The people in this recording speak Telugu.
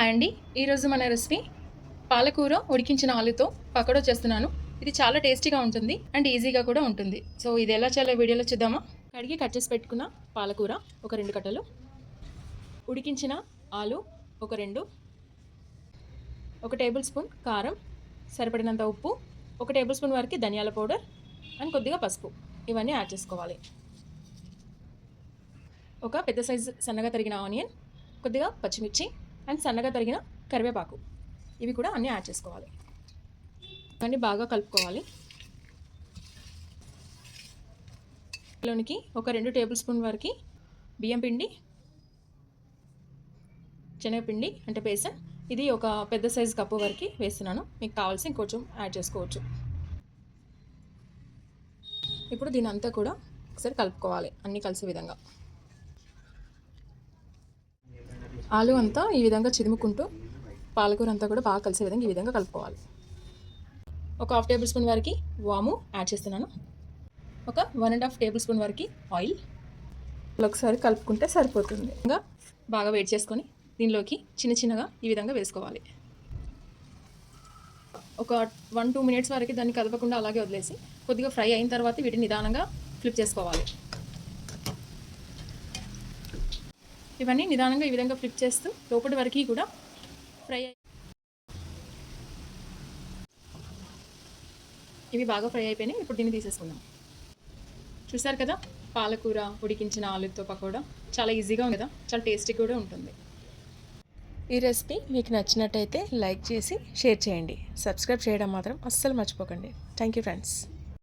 హాయ్ అండి. ఈరోజు మన రెసిపీ పాలకూర ఉడికించిన ఆలుతో పకోడో చేస్తున్నాను. ఇది చాలా టేస్టీగా ఉంటుంది అండ్ ఈజీగా కూడా ఉంటుంది. సో ఇది ఎలా చేయాలో వీడియోలో చూద్దామా? కడిగి కట్ చేసి పెట్టుకున్న పాలకూర ఒక రెండు కట్టలు ఉడికించిన ఆలు ఒక రెండు ఒక టేబుల్ స్పూన్ కారం సరిపడినంత ఉప్పు ఒక టేబుల్ స్పూన్ వరకు ధనియాల పౌడర్ అండ్ కొద్దిగా పసుపు. ఇవన్నీ యాడ్ చేసుకోవాలి. ఒక పెద్ద సైజు సన్నగా తరిగిన ఆనియన్ కొద్దిగా పచ్చిమిర్చి అండ్ సన్నగా తరిగిన కరివేపాకు. ఇవి కూడా అన్నీ యాడ్ చేసుకోవాలి. అన్నీ బాగా కలుపుకోవాలి. లోనికి ఒక రెండు టేబుల్ స్పూన్ వరకు బియ్యం పిండి శనగపిండి అంటే బేసన్. ఇది ఒక పెద్ద సైజు కప్పు వరకు వేస్తున్నాను. మీకు కావాల్సి ఇంకొంచెం యాడ్ చేసుకోవచ్చు. ఇప్పుడు దీని అంతా కూడా ఒకసారి కలుపుకోవాలి అన్నీ కలిసే విధంగా. ఆలు అంతా ఈ విధంగా చిదుముకుంటూ పాలకూర అంతా కూడా బాగా కలిసే విధంగా ఈ విధంగా కలుపుకోవాలి. ఒక హాఫ్ టేబుల్ స్పూన్ వరకు వాము యాడ్ చేస్తున్నాను. ఒక one and half tablespoon వరకు ఆయిల్. ఒకసారి కలుపుకుంటే సరిపోతుంది. ఇంకా బాగా వేడి చేసుకొని దీనిలోకి చిన్న చిన్నగా ఈ విధంగా వేసుకోవాలి. ఒక వన్ టూ మినిట్స్ వరకు దాన్ని కదపకుండా అలాగే వదిలేసి కొద్దిగా ఫ్రై అయిన తర్వాత వీటిని నిదానంగా ఫ్లిప్ చేసుకోవాలి. ఇవన్నీ నిదానంగా ఈ విధంగా ఫ్లిప్ చేస్తూ లోపటి వరకు కూడా ఫ్రై ఇవి బాగా ఫ్రై అయిపోయినాయి. ఇప్పుడు దీన్ని తీసేసుకుందాం. చూసారు కదా? పాలకూర ఉడికించిన ఆలుతో పకోడా. చాలా ఈజీగా ఉంది కదా? చాలా టేస్టీ కూడా ఉంటుంది. ఈ రెసిపీ మీకు నచ్చినట్టయితే లైక్ చేసి షేర్ చేయండి. సబ్స్క్రైబ్ చేయడం మాత్రం అస్సలు మర్చిపోకండి. Thank you friends.